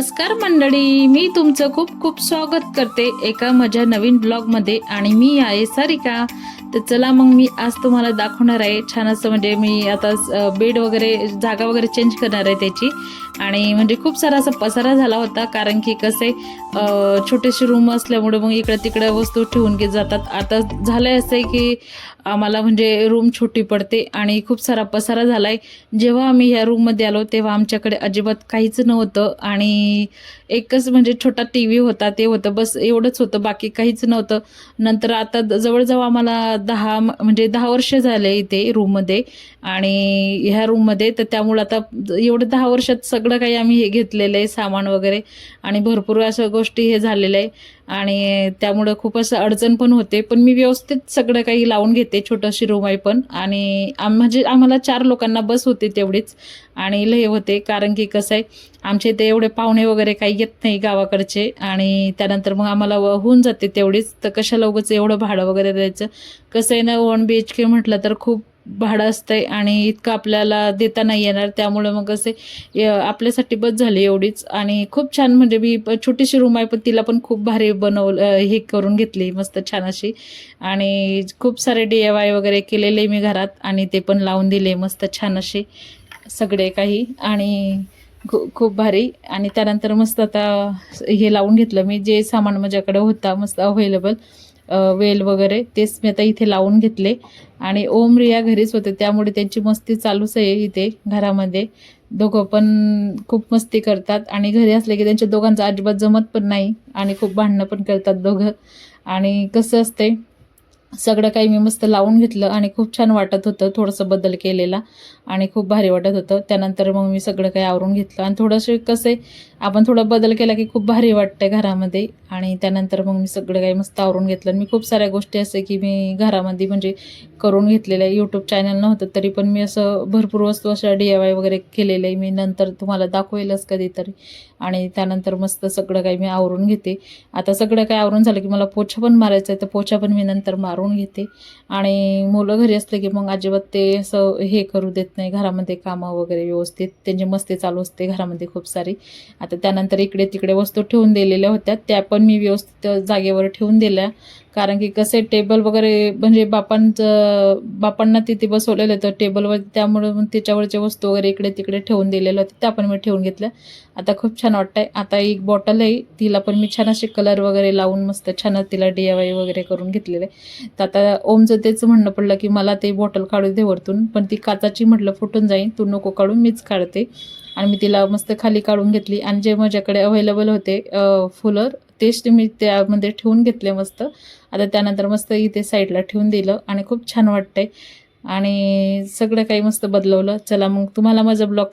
नमस्कार मंडळी मी तुमचं खूप खूप स्वागत करते एका माझ्या नवीन ब्लॉगमध्ये आणि मी आहे सारिका. तर चला मग मी आज तुम्हाला दाखवणार आहे छान असं म्हणजे मी आता बेड वगैरे जागा वगैरे चेंज करणार आहे त्याची. आणि म्हणजे खूप सारा असा पसारा झाला होता कारण की कसे छोटेशी रूम असल्यामुळे मग इकडं तिकडं वस्तू ठेवून घेत जातात. आता झालंय असं आहे की आम्हाला म्हणजे रूम छोटी पडते आणि खूप सारा पसारा झाला आहे जेव्हा आम्ही ह्या रूममध्ये आलो तेव्हा आमच्याकडे अजिबात काहीच नव्हतं आणि एकच म्हणजे छोटा टी व्ही होता ते होतं. बस एवढंच होतं बाकी काहीच नव्हतं. नंतर आता द- जवळजवळ आम्हाला दहा म- म्हणजे दहा वर्ष झाले इथे रूममध्ये आणि ह्या रूममध्ये तर त्यामुळे आता एवढं दहा वर्षात सगळं सगळं काही आम्ही हे घेतलेलं आहे सामान वगैरे. आणि भरपूर अशा गोष्टी हे झालेलं आहे. आणि त्यामुळं खूप असं अडचण पण होते. पण मी व्यवस्थित सगळं काही लावून घेते छोटंशी रूम आहे पण. आणि आम म्हणजे आम्हाला चार लोकांना बस होते तेवढीच. आणि लय होते कारण की कसं आहे आमच्या इथे एवढे पाहुणे वगैरे काही येत नाही गावाकडचे. आणि त्यानंतर मग आम्हाला व- होऊन जाते तेवढीच. तर कशाला लवकरच एवढं भाडं वगैरे द्यायचं? कसं आहे ना वन बी एच के म्हटलं तर खूप भाडं असतंय आणि इतकं आपल्याला देता नाही येणार त्यामुळे मग असे य- आपल्यासाठी बस झाली एवढीच. आणि खूप छान म्हणजे मी छोटीशी रूम आहे पण तिला पण खूप भारी बनवलं हे करून घेतली मस्त छान अशी. आणि खूप सारे डी ए वाय वगैरे केलेले मी घरात आणि ते पण लावून दिले मस्त छान असे सगळे काही. आणि खूप भारी. आणि त्यानंतर मस्त आता हे लावून घेतलं मी जे सामान माझ्याकडे होता मस्त अवेलेबल वेल वगैरे तेच मी आता इथे लावून घेतले. आणि ओम रिया घरीच होते त्यामुळे त्यांची मस्ती चालूच आहे इथे घरामध्ये. दोघं पण खूप मस्ती करतात. आणि घरी असले की त्यांच्या दोघांचं अजिबात जमत पण नाही आणि खूप भांडणं पण करतात दोघं. आणि कसं असते सगळं काही मी मस्त लावून घेतलं आणि खूप छान वाटत होतं थोडंसं बदल केलेला आणि खूप भारी वाटत होतं. त्यानंतर मग मी सगळं काही आवरून घेतलं. आणि थोडंसं कसं आहे आपण थोडा बदल केला की खूप भारी वाटतं घरामध्ये. आणि त्यानंतर मग मी सगळं काही मस्त आवरून घेतलं. आणि मी खूप साऱ्या गोष्टी असे की मी घरामध्ये म्हणजे करून घेतलेल्या. यूट्यूब चॅनल नव्हतं तरी पण मी असं भरपूर वस्तू अशा डी आय वाय वगैरे केलेलं आहे मी नंतर तुम्हाला दाखवेलच कधीतरी. आणि त्यानंतर मस्त सगळं काही मी आवरून घेते. आता सगळं काही आवरून झालं की मला पोछा पण मारायचा आहे. तर पोछा पण मी नंतर मारून घेते. आणि मुलं घरी असले की मग अजिबात ते असं हे करू देत नाही. घरामध्ये कामं वगैरे व्यवस्थित त्यांची मस्ती चालू असते घरामध्ये खूप सारी. आता त्यानंतर इकडे तिकडे वस्तू ठेवून दिलेल्या होत्या. त्या पण मी व्यवस्थित जागेवर ठेवून दिल्या. कारण की कसे टेबल वगैरे म्हणजे बापांचं बापांना तिथे बसवलेलं होतं टेबलवर त्यामुळे मग त्याच्यावरच्या वस्तू वगैरे इकडे तिकडे ठेवून दिलेल्या होत्या त्या पण मी ठेवून घेतल्या आता खूप छान वाटतंय. आता एक बॉटल आहे. तिला पण मी छान असे कलर वगैरे लावून मस्त छान तिला डी आय वाय वगैरे करून घेतलेलं. आहे तर आता ओमचं तेच म्हणणं पडलं की मला ते बॉटल काढू दे वरतून. पण ती काचाची म्हटलं फुटून जाईन. तू नको काढून मीच काढते. आणि मी तिला मस्त खाली काढून घेतली. आणि जे माझ्याकडे अवेलेबल होते फुलं तेच मी त्यामध्ये ठेवून घेतले मस्त. आता त्यानंतर मस्त इथे साईडला ठेवून दिलं आणि खूप छान वाटतंय. आणि सगळं काही मस्त बदलवलं. चला मग तुम्हाला माझा ब्लॉग